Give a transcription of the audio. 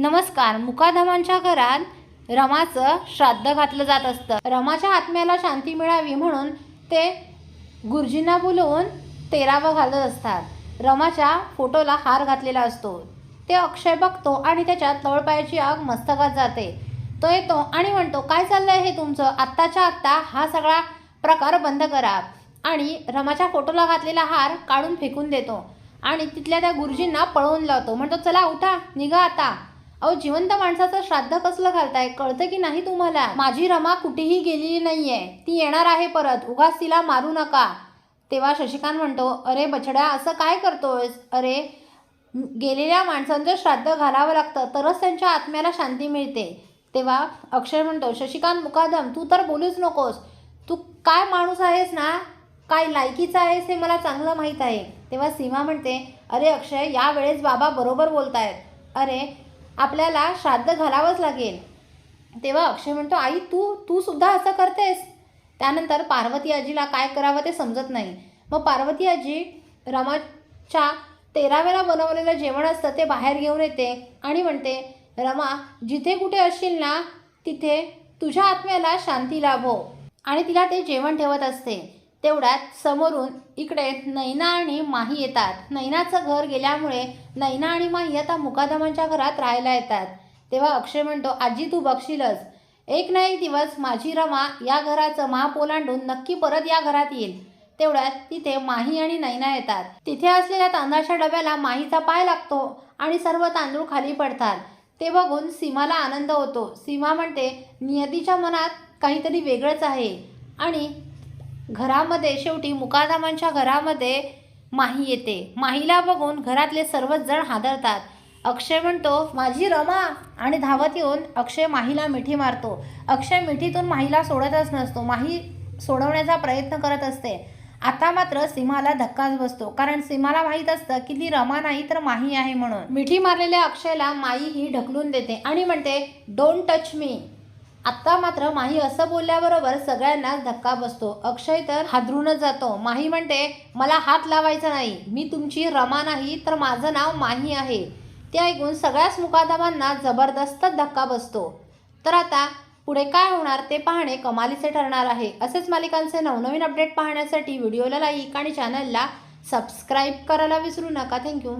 नमस्कार मुकाधमांच्या घरात रमाचं श्राद्ध घातलं जात असतं. रमाच्या आत्म्याला शांती मिळावी म्हणून ते गुरुजींना बोलवून तेरावं घालत असतात. रमाच्या फोटोला हार घातलेला असतो. ते अक्षय बघतो आणि त्याच्या तळपायाची आग मस्तकात जाते. तो येतो आणि म्हणतो काय चाललंय हे तुमचं? आत्ताच्या आत्ता हा सगळा प्रकार बंद करा. आणि रमाच्या फोटोला घातलेला हार काढून फेकून देतो. आणि तिथल्या त्या गुरुजींना पळवून लावतो. म्हणतो चला उठा निघा आता. अहो जिवंत माणसाचं श्राद्ध कसलं घालताय? कळतं की नाही तुम्हाला? माझी रमा कुठेही गेलेली नाहीये. ती येणार आहे परत. उगाच तिला मारू नका. तेव्हा शशिकांत म्हणतो अरे बछड्या असं काय करतोयस? अरे गेलेल्या माणसांचं श्राद्ध घालावं लागतं तरच त्यांच्या आत्म्याला शांती मिळते. तेव्हा अक्षय म्हणतो शशिकांत मुकादम तू तर बोलूच नकोस. तू काय माणूस आहेस ना? काय लायकीचा आहेस हे मला चांगलं माहीत आहे. तेव्हा सीमा म्हणते अरे अक्षय यावेळेस बाबा बरोबर बोलतायत. अरे आपल्याला श्राद्ध घालावंच लागेल. तेव्हा अक्षय म्हणतो आई तू तू सुद्धा असं करतेस. त्यानंतर पार्वती आजीला काय करावं ते समजत नाही. मग पार्वती आजी रमाच्या तेराव्याला बनवलेलं जेवण असतं ते बाहेर घेऊन येते आणि म्हणते रमा जिथे कुठे असशील ना तिथे तुझ्या आत्म्याला शांती लाभो. आणि तिला ते जेवण ठेवत असते. तेवढ्यात समोरून इकडे नैना आणि माही येतात. नैनाचं घर गेल्यामुळे नैना आणि माही आता मुकादमांच्या घरात राहायला येतात. तेव्हा अक्षय म्हणतो आजी तू बघशीलच. एक ना एक दिवस माझी रमा या घराचं माप ओलांडून नक्की परत या घरात येईल. तेवढ्यात तिथे माही आणि नैना येतात. तिथे असलेल्या तांदळाच्या डब्याला माहीचा पाय लागतो आणि सर्व तांदूळ खाली पडतात. ते बघून सीमाला आनंद होतो. सीमा म्हणते नियतीच्या मनात काहीतरी वेगळंच आहे. आणि घरामध्ये शेवटी मुकादामांच्या घरामध्ये माही येते. माहीला बघून घरातले सर्वच जण हादरतात. अक्षय म्हणतो माझी रमा. आणि धावत येऊन अक्षय माहीला मिठी मारतो. अक्षय मिठीतून माहीला सोडतच नसतो. माही सोडवण्याचा प्रयत्न करत असते. आता मात्र सीमाला धक्काच बसतो. कारण सीमाला माहीत असतं की ती रमा नाही तर माही आहे म्हणून. मिठी मारलेल्या अक्षयला माई ही ढकलून देते आणि म्हणते डोंट टच मी आत्ता मात्र माही असं बोलल्याबरोबर सगळ्यांनाच धक्का बसतो. अक्षय तर हादरूनच जातो. माही म्हणते मला हात लावायचा नाही. मी तुमची रमा नाही तर माझं नाव माही आहे. ते ऐकून सगळ्याच मुकादमांना जबरदस्त धक्का बसतो. तर आता पुढे काय होणार ते पाहणे कमालीचे ठरणार आहे. असेच मालिकांचे नवनवीन अपडेट पाहण्यासाठी व्हिडिओला लाईक आणि चॅनलला सबस्क्राईब करायला विसरू नका. थँक्यू